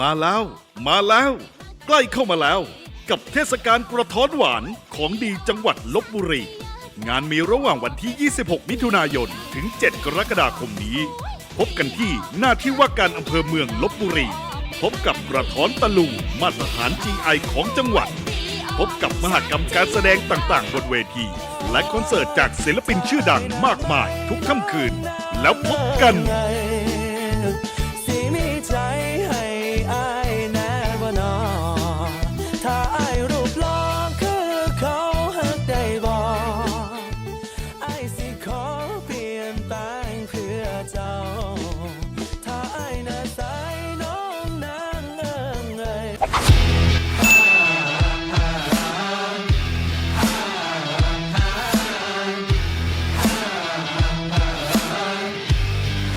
มาแล้ว มาแล้ว ใกล้เข้ามาแล้ว กับเทศกาลกระท้อนหวานของดีจังหวัดลบบุรี งานมีระหว่างวันที่ 26 มิถุนายน ถึง 7 กรกฎาคมนี้ พบกันที่หน้าที่ว่าการอำเภอเมืองลบบุรี พบกับกระท้อนตะลุงมาตรฐาน GI ของจังหวัด พบกับมหกรรมการแสดงต่างๆ บนเวที และคอนเสิร์ตจากศิลปินชื่อดังมากมายทุกค่ำคืน แล้วพบกัน